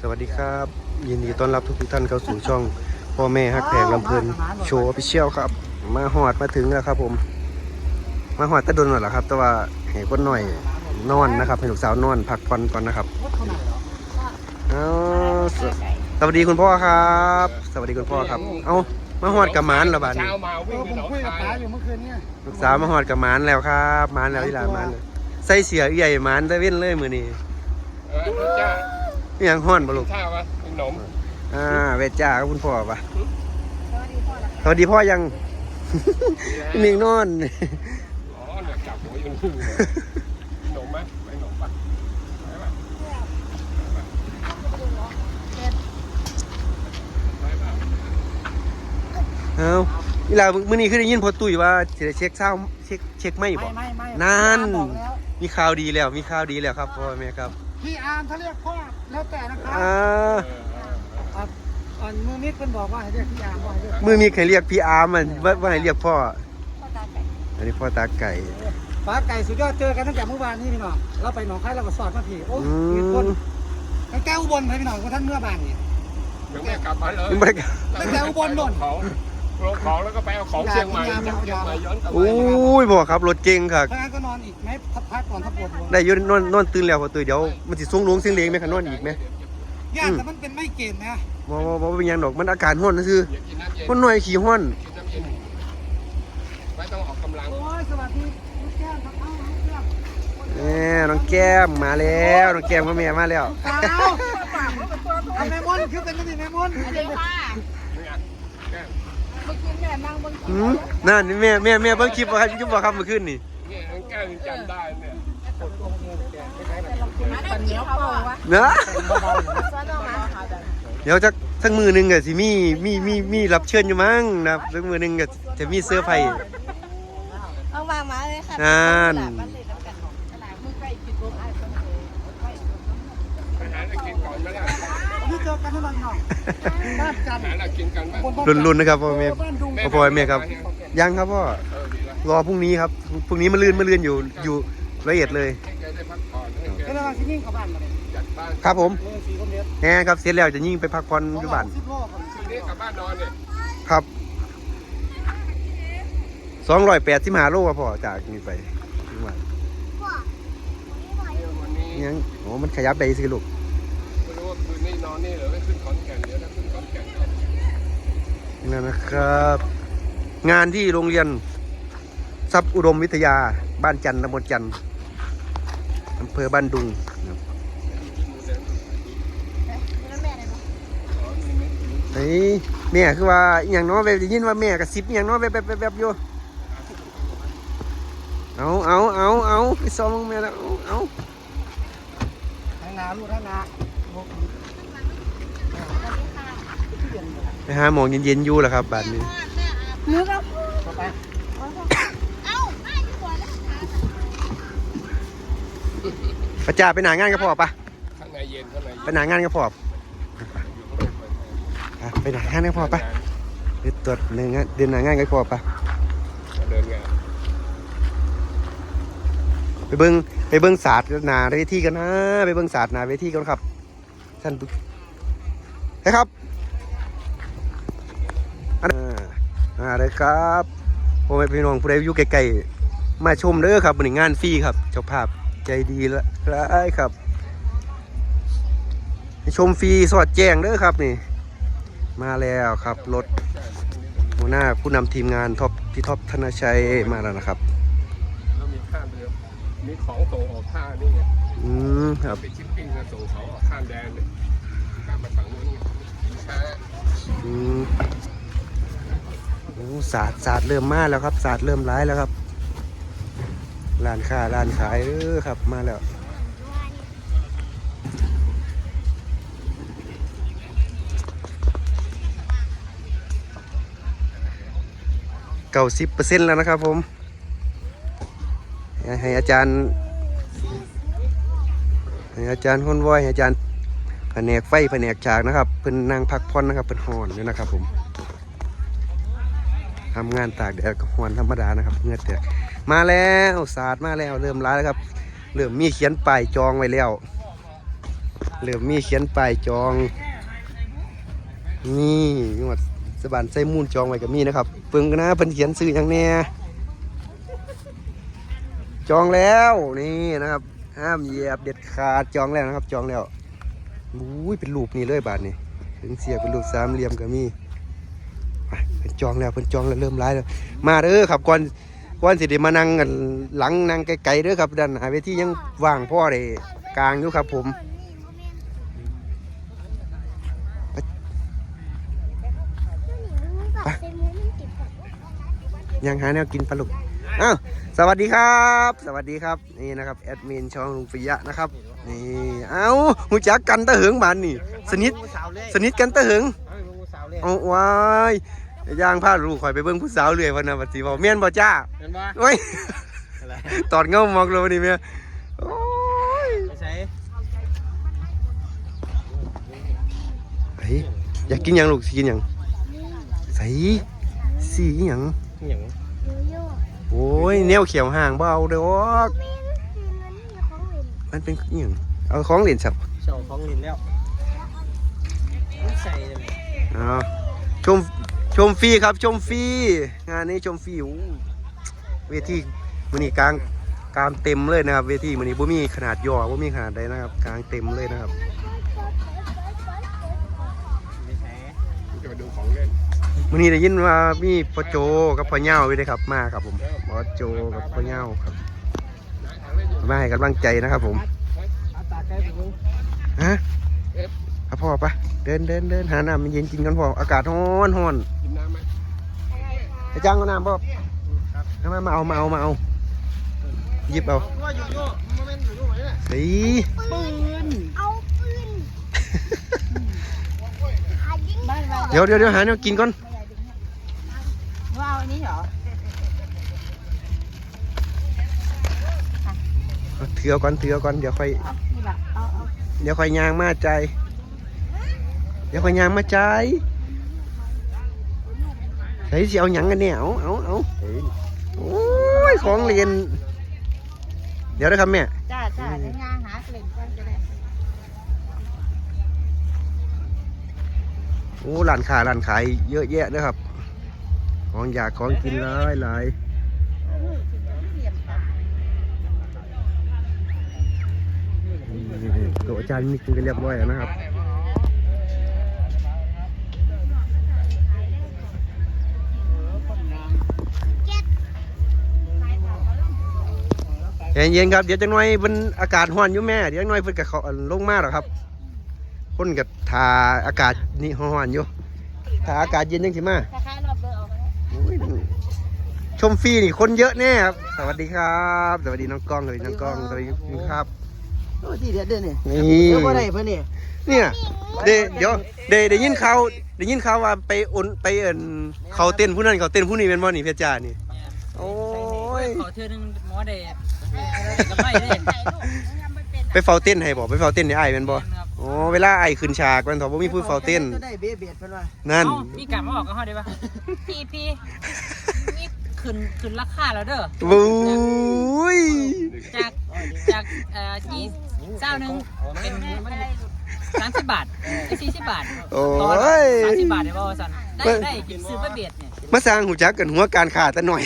สวัสดีครับ ยินดีต้อนรับทุกท่านเข้าสู่ช่อง พ่อแม่ฮักแพงลำเพลินโชว์พิเชียลครับ มาหอดมาถึงแล้วครับผม มาหอดตะดนหน่อยละครับ แต่ว่าให้คนหน่อยนอนนะครับให้ลูกสาวนอนพักผ่อนก่อนนะครับเอาสสวัสดีคุณพ่อครับ สวัสดีคุณพ่อครับ เอามาหอดกับหมานแล้วบ้านนี้เช้ามาวิ่งไปหนองคายอยู่เมื่อคืนเนี่ยลูกสาวมาหอดกับหมานแล้วครับหมานแล้วที่หลานหมานเลยใส่เสียใหญ่หมานตะเว้นเลยมือนี้เออจ้า นี่ยังห้อนบ่ลูกข้าววะขนมอ่าเวทจ้าครับคุณพ่อปะสวัสดีพ่อยังนิ่งนอนอ๋อเนี่ยจับหัวอยู่นี่เลยขนมไหมไปขนมปะไปปะไปปะเอาเวลามื้อนี้คือได้ยินพอตุ้ยว่าสิได้เช็คเศร้าเช็คเช็คไม่บ่ไม่ไม่ไม่นั่นบอกแล้วมีข่าวดีแล้ว มีข่าวดีแล้วครับพ่อแม่ครับ พี่อาร์มถ้าเรียกพ่อแล้วแต่นะครับอ่าเออเออเอออะอ่อนมือมิดเพิ่นบอกว่าให้เรียกพี่อาร์มว่าให้เรียกมือมีใครเรียกพี่อาร์มมันว่าว่าให้เรียกพ่ออันนี้พ่อตาไก่ป๋าไก่สุดยอดเจอกันตั้งแต่เมื่อวานนี้พี่น้องเราไปหนองคายเราก็สอดมาพี่โอ้อืมีคนมตั้งแต่อุบลไปพี่น้องคนท่านเมื่อบ่านนี่ยังไม่กลับมาเลยยังบ่ได้ตั้งแต่อุบลโน่นของ ลงของแล้วก็ไปเอาของเชียงใหม่จากเชียงใหม่ย้อนกลับโอ้มายพ่อครับรถเก่งค่ะถ้างั้นก็นอนอีกไหมพักพักก่อนถ้าปวดหัวได้อยืนนอนนอนตื่นแล้วพอตุ้ยเดี๋ยวมันสิสูงลงเสียงเลงไหมคะนอนอีกไหมย่านแต่มันเป็นไม่เกณฑ์นะบ่บ่บ่เป็นหยังดอกมันอาการห้อนซื่ออย่ากินน้ำเย็นคนหน่อยขี้ห้อน กินน้ำเย็นไม่ต้องออกกำลังโอ้ยสวัสดีลูกแก้มครับเอ้าลูกแก้มแหมน้องแก้มมาแล้วน้องแก้มกับแม่มาแล้วสาวทำแม่มอนคือเป็นนี่แม่มอน เดี๋ยวค่ะเนี่ยแก้ม เมื่อกี้แม่นั่งบนหืมนั่นนี่แม่แม่แม่เบิ่งคลิปบ่ครับคลิปบ่ครับเมื่อคืนนี่เนี่ยน้องแก้มยังจำได้เนี่ยปันเหนียวเปล่าวะนะซ้อนออกมาค่ะแบบเดี๋ยวจักสักมือหนึงก็สิมีมีมีมีรับเชิญอยู่มั้งนะครับสักมือหนึงก็จะมีเสื้อร์ไผ่เอาวางมาเลยค่ะนั่นมันเลยน้ำกันของตลาดมือใกล้ปิดลมไอ้คนไปหาอะไรกินก่อนไหมล่ะนี่ เจอกันที่บ้านน้องบ้านจันทร์หาอะไรกินกันไหมบนบ้านรุ่นๆนะครับพ่อแม่บ้านดุงพ่อพ่อแม่ครับ ยังครับพ่อ เออดีแล้วรอพรุ่งนี้ครับ พรุ่งนี้มาลื่นมาลื่นอยู่ อยู่ละเอียดเลย ให้แกได้พักผ่อนให้แกเวลาที่ยิ่งเข้าบ้านมาเลยจัดบ้านครับผมเออสี่คนเดียวแหมครับ เสร็จแล้วจะยิ่งไปพักผ่อนอยู่บ้าน สิบโลก่อนคืนนี้กลับบ้านนอนเนี่ยครับ285โลครับพ่อจากนี้ไปที่บ้านเดี๋ยววันนี้ยังโอ้มันขยับได้สิลูกไม่รู้ ว่าคืนนี้นอนนี่หรือไม่ขึ้นขอนแก่นเดี๋ยวถ้าขึ้นขอนแก่นก็นั่นนะครับ งานที่โรงเรียนทรัพย์อุดมวิทยาบ้านจันทร์ตำบลจันทร์อำเภอบ้านดุงครับแล้วแม่เลยเนาะเฮ้ยแม่คือว่าอหย่างเน้อยแบบได้ยินว่าแม่กระซิบอหย่างเน้อยแบบแบบแบบแบบอยู่เอาเอาเอาเอาไปซ้อมแม่แล้วเอาเอาทางนาลูกทางนาโอ้โห ไปหาหมองเย็นๆอยู่แหละครับบ้านนี้นึกเอาต่อไปเอ้าไม่อยู่หัวแล้วพระจ่าไปหนางานกับพ่อปะข้างในเย็นข้างในไปเย็นหนางานกับพ่อปะไปหนางานกับพ่อปะไปตรวจหนึ่งานเดินหนางานกับพ่อปะเดินงานไปเบิ้งไปเบิ้งศาสตร์นาเวทีกันนะ ไปเบิ้งศาสตร์นาเวทีกันครับท่านผู้เฮ้ยครับาอ่าเลยครับพ่อแม่พี่น้องผู้ใดอยู่ไกลๆมาชมเด้อครับบริงานฟรีครับ เจ้าภาพใจดีละร้ายครับให้ชมฟรีสอดแจ้งเด้อครับนี่ มาแล้วครับรถหัวหน้าผู้นำทีมงานท็อปพี่ท็อปธนชัยมาแล้วนะครับแล้วมีท่าเรือมีของส่งออกท่านี่ไงอืมครับไปชิปปิ้งแล้วส่งของออกข้ามแดนเลยข้ามมาฝั่งนู้นไงสินค้าอืมโอ้ ศาสตร์ศาสตร์เริ่มมาแล้วครับศาสตร์เริ่มร้ายแล้วครับร้านค้าร้านขายเออครับมาแล้วเก้าสิบเปอร์เซ็นต์แล้วนะครับผม ให้อาจารย์ให้อาจารย์คนวอยให้อาจารย์แผนกไฟแผนกฉากนะครับเพิ่นนั่งพักผ่อนนะครับเพิ่นหอนอยู่นะครับผม ทำงานตากแดดก็หอนธรรมดานะครับเงือแตกมาแล้วศาสตร์มาแล้วเริ่มร้ายแล้วครับเริ่มมีเขียนป้ายจองไว้แล้วเริ่มมีเขียนป้ายจอง นี่จังหวัดสะบานไส้มูลจองไว้กับมีนะครับเพิ่งกันะเพิ่นเขียนซื้อหยังแน่จองแล้วนี่นะครับห้ามเหยียบเด็ดขาดจองแล้วนะครับ จองแล้วอุ้ยเป็นรูปนี่เลยบาทนี่ถึงเสียเป็นรูปสามเหลี่ยมก็มี พิ่นจองแล้วเพิ่นจองแล้วเริ่มร้ายแล้วมาเด้อครับก่อนก่อนสิได้มานั่งกันหลังนั่งไกลๆเด้อครับด้านหน้าเวทียังว่างพ่อได้กลางอยู่ครับผมยังหาแนวกินปลาลูกอ้าวสวัสดีครับ สวัสดีครับนี่นะครับแอดมินช่องลุงฟิยะนะครับนี่เอ้าหูจักกันตะเหิงบานนี่ สนิทสนิทกันตะเหิงเอาลงสาวเล ยเอาว้ายย่างพาลูกคอยไปเบิ่งผู้สาวเรื่อยวันนะบัดสิบอกเมียนบ่จ้าเห็นปะโอ้ยตอดเงามองเลยวันนี้เมียโอ้ยไม่ใช่เฮ้ยอยากกินหยังลูกสิกินหยังใส่สีหยังอย่างโอ้ยแนวเขียวห่างเบเอาเด้อมันเป็นอหย่างเอาของเหรียญสับเช่าของลินแล้วไม่ใส่เลยอ๋อชม ชมฟรีครับ ชมฟรีงานนี้ชมฟรีอู้เวทีมือนี้กลางกลางเต็มเลยนะครับ เวทีมือนี้บ่มีขนาดย่อบ่มีขนาดใดนะครับ กลางเต็มเลยนะครับไม่ใช่จะมาดูของเล่นมือนี้ได้ยินว่ามีพ่อโจกับพ่อเหย้าด้วยนะครับมาครับผมพ่อโจกับพ่อเหย้าครับมาให้กำลังใจนะครับผมอาตาใกล้ถึงฮะเอาพ่อไปเดินเดินเดินหาน้ำมันเย็นกินกันพ่ออากาศร้อนร้อน กินน้ำไหม ไอ้ จ้างก็น้ำพ่อเอามามาเอามาเอามาเอาหยิบเอาว่าอยู่โย่โมเมนต์อยู่โย่ไหนเนี่ยเฮ้ยปืนเอาปืนขายิงบ้านเราเดี๋ยวเดี๋ยวเดี๋ยวหาแนวกินก่อนว่าเอาอันนี้เหรอเอาถือเอาก่อนถือเอาก่อนเดี๋ยวค่อยเอานี่ละเอาเอาเดี๋ยวค่อยย่างมาใจายเดี๋ยวค่อยย่างมาใจ เฮ้ยสิเอาหยังกันเนี่ยเอาเอาเอาโอ้ยของเรียน เดี๋ยวนะครับแม่ จ้าจ้าเดี๋ยวงานหาเกล็ดก่อนจะได้โอ้ร้านค้าร้านขายเยอะแยะนะครับ ของอยากของกินหลายหลายนี่ๆตัวอาจารย์มีกินกันเรียบร้อยแล้วนะครับ เย็นครับเดี๋ยวจังหน่อยมันอากาศร้อนอยู่แม่เดี๋ยวจังหน่อยเพิ่นก็เขาลงมาหรอกครับ คนกับทาอากาศนี่ร้อนอยู่ถ้าอากาศเย็นจังสิมาคล้ายๆรอบเบอร์เอาไปแล้วโอ้ยชมฟรีนี่คนเยอะแน่ครับสวัสดีครับ สวัสดีน้องกล้องสวัสดีน้องกล้องสวัสดีครับโอ้ที่เด็ดเด้อนี่นี่เดี๋ยวบ่ได้เพิ่นนี่เนี่ยเดเดี๋ยวเดได้ยินข่าวได้ยินข่าวว่าไปโอนไปเอินเขาเต้นผู้นั้นเขาเต้นผู้นี้เป็นบ่นี่เพชรจ้านี่โอ้ยขอเธอหนึงหมอเดชกับ ไปเฝ้าเต้นให้บ่ไปเฝ้าเต้นให้อ้ายเป็นบ่โอ้เวลาไอ้ขึ้นฉากมันถอบ่มีผู้เฝ้าเต้นจะได้เบียดเบียดเพิ่นว่านั่น มีกลับมาบอกกับเขาได้ปะพี่พี่มีขึ้นขึ้นราคาแล้วเด้อบุ้ยจากจากเอ่อจีเจ้าหนึ่งเป็นสามสิบบาทสี่สิบบาทโอ้ตอละยสามสิบบาทได้ป่าวสันได้ได้กินซื้อไปเบียดเนี่ยมาสร้างหูจักกันหัวการขาดแต่หน่อย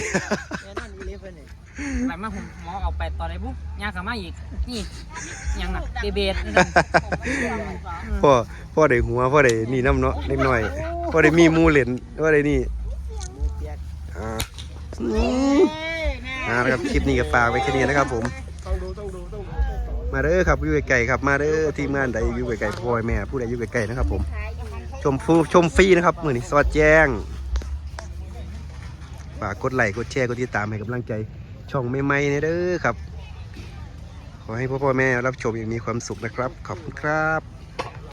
เอ ไปมาผมหมอเอาไปต่อได้ปุ๊บยางกลับมาอีกนี่ยังหน่ะเบเบียดนี่พ่อพ่อได้หัวพ่อได้นี่น้ำเนาะเล็กน้อยพ่อได้มีหมูเหรียญพ่อได้นี่อ่าอืมอ่านะครับคลิปนี้ก็ฝากไว้แค่นี้นะครับผม มาเด้อครับอยู่ไกลๆครับมาเด้อทีมงานใดอยู่ไกลๆพ่อแม่ผู้ใดอยู่ไกลๆนะครับผม ชมฟรีชมฟรีนะครับมือนี้สวัสดแจ้งฝากกดไลค์กดแชร์กดติดตามให้กำลังใจ ช่องใหม่ๆเนี่ยเด้อครับ ขอให้พ่อพ่อแม่รับชมอย่างมีความสุขนะครับ ขอบคุณครับ